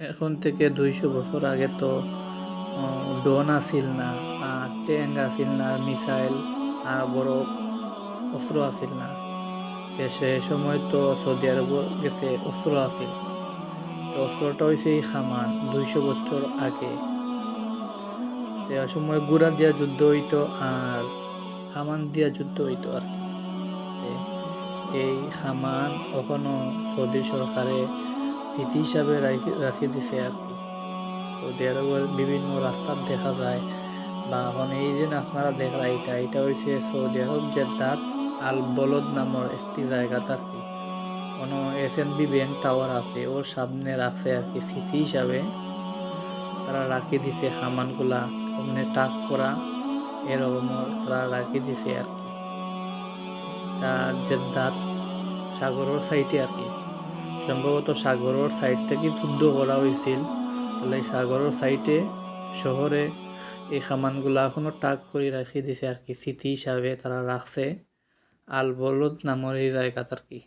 এখন থেকে দুইশো বছর আগে তো ড্রোন আসিল না, আর ট্যাঙ্ক আসিল না, আর মিসাইল, আর বড় অস্ত্র আসিল না। তো সে সময় তো সৌদি আরব গেছে অস্ত্র আসিল তো অস্ত্রটা হয়েছে এই খামান দুইশো বছর আগে। তো সময় গুড়া দিয়া যুদ্ধ হইতো, আর খামান দিয়া যুদ্ধ হইতো আর এই খামান কখনো সৌদি সরকারে স্মৃতি হিসাবে রাখি দিছে আর কি। সৌদি আরবের বিভিন্ন রাস্তার দেখা যায়। বা এখন এই যে আপনারা দেখরা এটা এটা হয়েছে সৌদি আরব জেদ্দাত আল বলদ নামের একটি জায়গা আর কি। কোনো S N B bank tower আছে, ওর সামনে রাখছে আর কি স্মৃতি হিসাবে। তারা রাখি দিছে সামানগুলা ওখানে টাক করা, এরকম তারা রাখি দিছে আর কি। তা জেদ্দাত সাগরের সাইডে আর কি। সম্ভবত সাগরের সাইড থেকে যুদ্ধ করা হয়েছিল। তাহলে এই সাগরের সাইডে শহরে এই সামানগুলো এখনও টাক করে রাখি দিছে আর কি। স্মৃতি হিসাবে তারা রাখছে। আলবলদ নামের এই জায়গাটা আর কি।